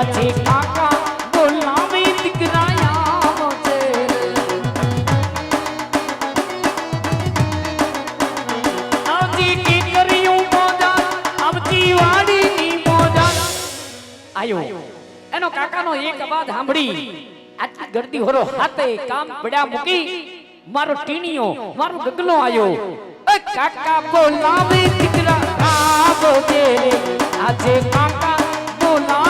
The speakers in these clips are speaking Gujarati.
મોજે. આવજી મોજા આવજી મોજા. આયો. એ કાકા, બોલાવે દીકરા આવો જે આજે કાકા, બોલાવે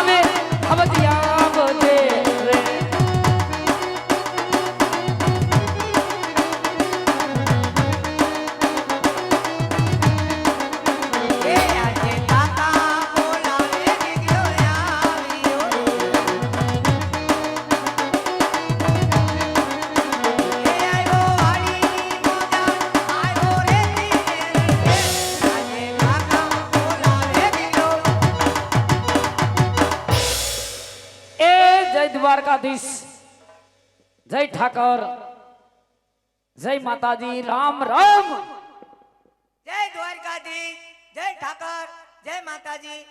દ્વારકાધીશ જય ઠાકર જય માતાજી રામ રામ જય દ્વારકાધીશ જય ઠાકર જય માતાજી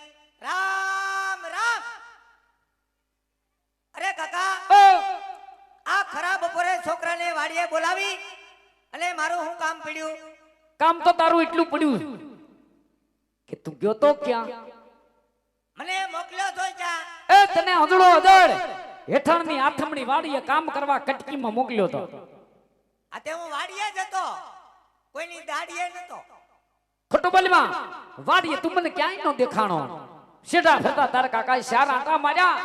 રામ રામ અરે કાકા આ ખરા બપોરે છોકરાને વાડીએ બોલાવી અને મારું હું કામ પડ્યું? કામ તો તારું એટલું પડ્યું કે તું ગયો તો ક્યાં? મને મોકલ્યો તો ક્યાં? એ તને હજળો હજળ હેઠળની આથમણી વાડીએ કામ કરવા કટકીમાં મોકલ્યો તો. આ તે હું વાડીએ જ હતો. કોઈની દાડીએ નતો ખોટું બોલમાં. વાડીએ તું મને ક્યાંય નો દેખાણો. શેઠા ફરતા તારા કાકાએ શાર આટા માર્યા.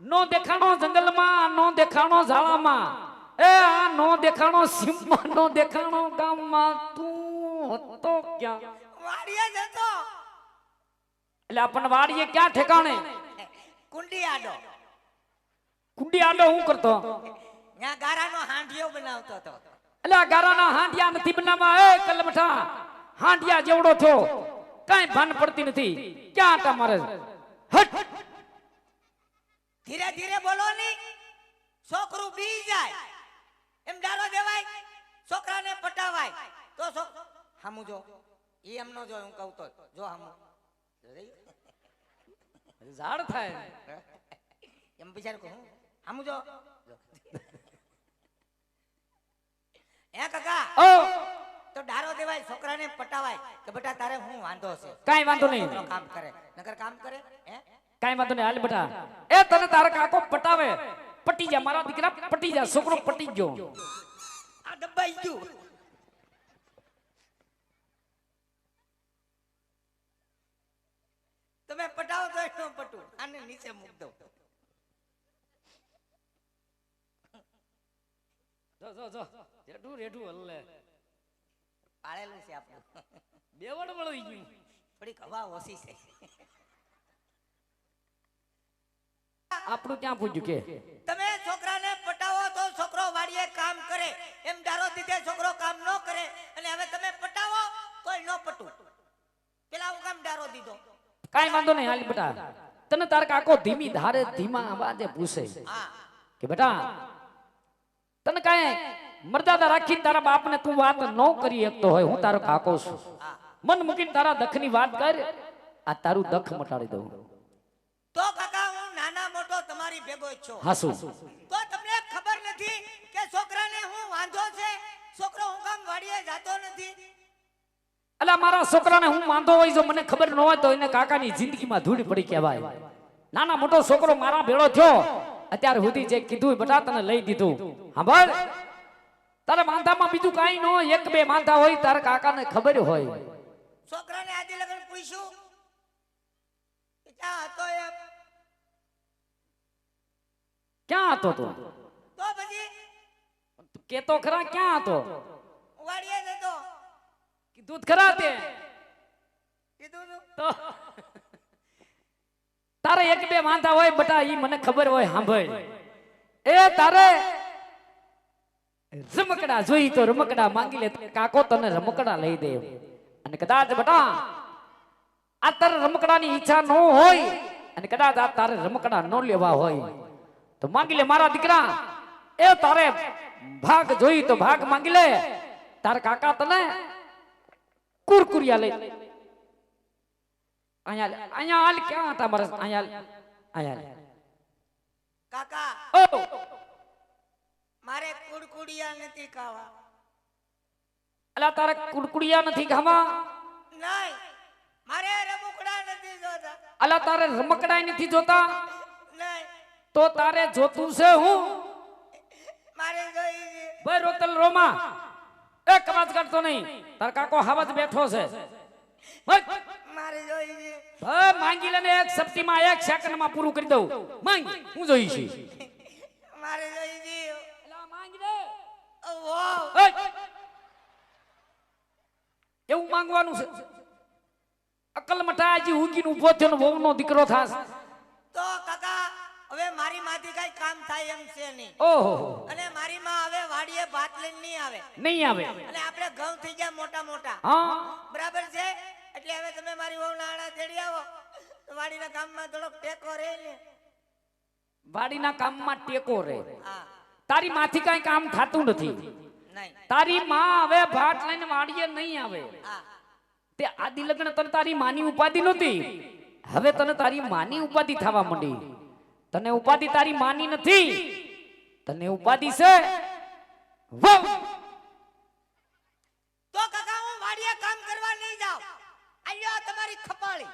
નો દેખાણો જંગલમાં નો દેખાણો ઝાડામાં. એ આ નો દેખાણો સીમમાં નો દેખાણો ગામમાં. તું હતો ક્યાં? વાડીએ જ હતો. એટલે આપણને વાડીએ ક્યાં ઠેકાણે? કુંડી આડો. કુંડી આંડો હું કરતો? ત્યાં ગારાનો હાંડિયો બનાવતો હતો. એટલે આ ગારાના હાંડિયા નથી બનાવવા. એ કલમઠા હાંડિયા જેવડો થયો કાંઈ ભાન પડતી નથી. ક્યાં આટા મારે? હટ! ધીરે ધીરે બોલો ની. છોકરું બી જાય. એમ ડારો દેવાય છોકરાને પટાવાય. તો છો હામુ જો. ઈ એમ નો જો હું કહું તો. જો હામુ. ઝાડ થાય. એમ બિચાર કહું હામુ જો. એ કાકા? ઓ. તો ડારો દેવાય છોકરાને પટાવાય કે બેટા તારે હું વાંધો છે? કાઈ વાંધો નહીં. કામ કરે. નકર કામ કરે? હે? કાઈ વાંધો નહીં હાલ બેટા. એ તને તારા કાકો પટાવે. પટી જા મારા દીકરા પટી જા છોકરો પટી ગયો. આ દબાઈ ગયો. તમે પટાવો તો એનો પટુ. આને નીચે મૂક દો. જો જો જો. રેઠું રેઠું હલ્લે. પાળેલું છે આપણું. બેવડ વળી ગયું. થોડીક હવા ઓછી છે. આપણું ક્યાં પૂછ્યું કે? તમે છોકરાને પટાવો તો છોકરો વાડીએ કામ કરે. એમ ધારો દીધે છોકરો કામ ન કરે અને હવે તમે પટાવો તોય ન પટુ. પેલા હું કામ ડારો દીધો. કઈ વાંધો નહીં હાલ બેટા. તને તાર કાકો ધીમી ધારે ધીમા અવાજે પૂછે કે બેટા તને કાંઈ મર્યાદા રાખીને તારા બાપને તું વાત ન કરી શકતો હોય હું તારો કાકો છું. મન મૂકીને તારા દખની વાત કર આ તારું દખ મટાડી દઉં. તો કાકા હું નાના મોટો તમારી ભેગો છું. હાસુ. તો તમને ખબર નથી કે છોકરાને હું વાંધો છે? છોકરો હું કામ વાડીએ જાતો નથી. એટલે મારા છોકરાને હું વાંધો હોય જો મને ખબર ન હોય તો એને કાકાની જિંદગીમાં ધૂળ પડી કહેવાય. નાના મોટો છોકરો મારા ભેળો થયો. અત્યાર સુધી જે કીધું બધા તને લઈ દીધું. સાંભળ તારે માંધામાં બીજું કાંઈ ન એક બે માંધા હોય તારા કાકાને ખબર હોય. છોકરાને આજે લગન પૂછ્યું. ક્યાં હતો એ? ક્યાં હતો તું? તો પછી? કેતો ખરા ક્યાં હતો? વાડીએ જ હતો. કીધું ખરા તે. કીધું તો તારે એક બે વાંધા હોય બટા ઈ મને ખબર હોય, સાંભળ. એ તારે રમકડા જોઈ તો રમકડા માંગી લે કાકો તને રમકડા લઈ દે. અને કદાચ બટા, આ તારે રમકડાની ઈચ્છા ન હોય, અને કદાચ આ તારે રમકડા ન લેવા હોય, તો માંગી લે મારા દીકરા. એ તારે ભાગ જોઈ તો ભાગ માંગી લે. તારે કાકા તને કુરકુરિયા લઈ અહીંયા અહીંયા હાલ ક્યાં હતા મારા અહીંયા અહીંયા કાકા. ઓ મારે કુડકુડિયા નથી ખાવા. અલા તારે કુડકુડિયા નથી ખાવા? નહીં. મારે રમકડા નથી જોતા. અલા તારે રમકડા નથી જોતા? નહીં. તો તારે જોતું છે હું? મારે જોઈ છે. ભાઈ રોતલ રોમા. એક અવાજ કરતો નહીં. તાર કાકો હાવજ બેઠો છે. મારે જોઈ છે. ભાઈ માંગી લેને એક સપ્તીમાં એક સેકન્ડમાં પૂરું કરી દઉં. માંગ હું જોઈ છે. મારે જોઈ છે. અલા માંગ લે. ઓહો એવું માંગવાનું છે. અકલ મટાજી ઉગીને ઊભો થયો વહુનો દીકરો થાસ તો કાકા હવે મારી માથી કઈ કામ થાય એમ છે નહીં. ઓહો. અને મારી માં હવે વાડીએ ભાત લઈને નહીં આવે. નહીં આવે. અને આપણે ઘઉં થઈ ગયા મોટા મોટા. હા. બરાબર છે? એટલે હવે તમે મારી વહુ નાણા તેડી આવો. વાડીના કામમાં થોડોક ટેકો રહે ને. વાડીના કામમાં ટેકો રે તારી માથી કાંઈ કામ થતું નથી. તારી માં હવે ભાટ લઈને વાડીએ નહીં આવે. તે આદિ લગ્ન તને તારી માની ઉપાધિ નહોતી. હવે તને તારી માની ઉપાધિ થવા માંડી. તને ઉપાધિ તારી માની નથી. તને ઉપાધિ છે. તો કાકા હું વાડીએ કામ કરવા આયો તમારી ખપાળી.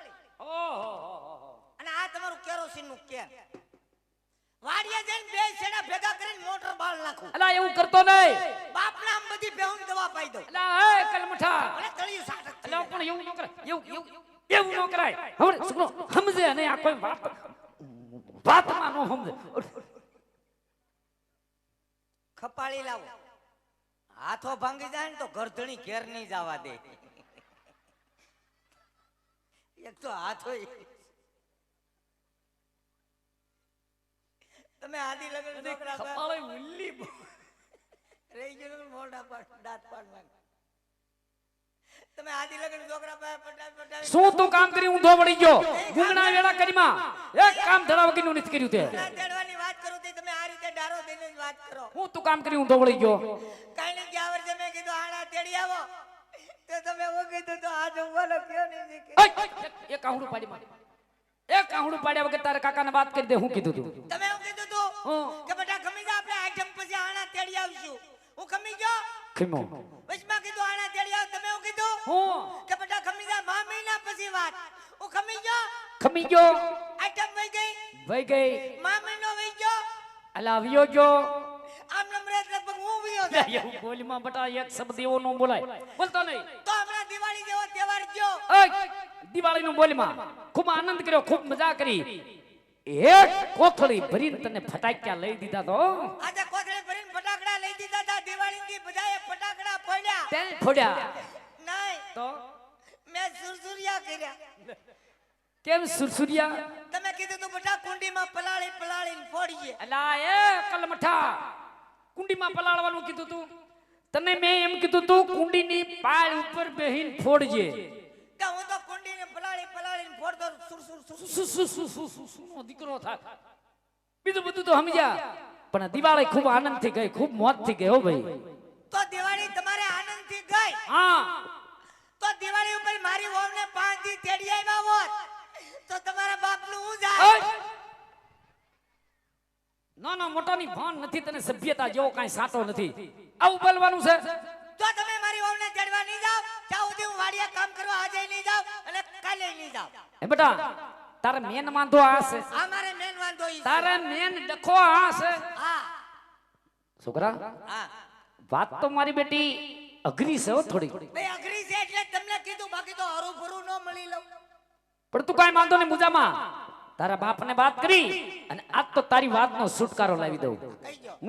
અને આ તમારું કેરોસીનનું કેન વાડીએ જઈને બે છેડા ભેગા કરીને મોટર બાળ નાખું. અલા એવું કરતો નહીં. બાપના આમ બધી બેહું દવા પાઈ દો અલા એ કલમઠા. અને તળિયું સાટક અલા પણ એવું ન એવું એવું એવું ન કરાય. હવે છોકરો સમજે અને આ કોઈ વાત વાતમાં નો સમજે. ખપાળી લાવો. હાથો ભાંગી જાય ને તો ગરધણી ઘેર નહીં જવા દે. એક તો હાથો તમે આદિ લગન છોકરા કપાળે ઉલ્લી રહી ગયો મોઢા પર દાંત પાડવા તમે આદિ લગન છોકરા પર પટાવી પટાવી. શું તું કામ કરી ઊંધો વળી ગયો? ગુંગણા વેળા કરીમાં. એક કામ ધડા વગરનું નથી કર્યું તે. ના વાત કરું તે તમે આ રીતે ડારો દઈને વાત કરો. હું તું કામ કરી ઊંધો વળી ગયો? કઈ નહીં ગયા વર્ષે મેં કીધું આણા તેડી આવો. તો તમે એવું કીધું તો આ જમવાનો કયો નહીં એય! એક કાહુડું પાડી મારી. એક કાહુડું પાડ્યા વગર તારે કાકાને વાત કરી દે હું કીધું તું. તમે એવું કીધું તું હં. કે બેટા ખમી જા આપણે આઈટમ પછી આણા તેડી આવશું. હું ખમી ગયો? ખીમો. વચમાં કીધું આણા તેડી આવ તમે એવું કીધું? હું. કે બેટા ખમી જા મા મહિના પછી વાત. હું ખમી ગયો? ખમી ગયો. આઈટમ વઈ ગઈ? વઈ ગઈ. મા મહિનો વઈ ગયો? અલા આવ્યો ગયો. એવું બોલીમાં બટા એક શબ્દ એવો ન બોલાય. બોલતો નહીં. તો હમણાં દિવાળી જેવો તહેવાર ગયો એય! દિવાળીનું બોલીમાં ખૂબ આનંદ કર્યો ખૂબ મજા કરી. એક કોથળી ભરીને તને ફટાક્યા લઈ દીધા તો. આજે કોથળી ભરીને ફટાકડા લઈ દીધા હતા. દિવાળીથી બધાએ ફટાકડા ફોડ્યા. તે ફોડ્યા. નહીં. તો? મેં સુરસુરિયા કર્યા. કેમ સુરસુરિયા? તમે કીધું તું બટા કુંડીમાં પલાળી પલાળીને ફોડીએ. અલા એ કલમઠા. કુંડીમાં પલાળવાનું કીધું તું? તને મેં એમ કીધું તું કુંડીની પાળ ઉપર બેહીન ફોડજે. કે હું તો કુંડીને પલાળી પલાળીને ફોડતો સુર સુર સુ સુ સુ સુ સુ સુ નો દીકરો થાય બીજું બધું તો સમજ્યા. પણ દિવાળી ખૂબ આનંદથી ગઈ ખૂબ મોજથી ગઈ હો ભાઈ. તો દિવાળી તમારે આનંદથી ગઈ? હા. તો દિવાળી ઉપર મારી વહુને પાંચ દી તેડી આવ્યા હોત. તો તમારા બાપનું હું જાય ઓય! નાના મોટાની ભાન નથી તને સભ્યતા જેવો કઈ સાટો નથી. આવું બોલવાનું છે? જો તમે મારી વહુને તેડવા નહીં જાવ ત્યાં સુધી હું વાડિયા કામ કરવા આજે નહીં જાવ અને કાલે નહીં જાવ એ બેટા તારે મેન વાંધો આ છે. આ મારે મેન વાંધો ઈ તારે મેન ડખો આ છે. હા. છોકરા હા. વાત તો મારી બેટી અઘરી છે થોડી. બે અઘરી છે એટલે તમને કીધું બાકી તો હરું ફરું ન મળી લઉં. પણ તું કાંઈ વાંધો નહીં મુજામાં. તારા બાપને વાત કરી અને આજ તો તારી વાતનો છુટકારો લાવી દઉં.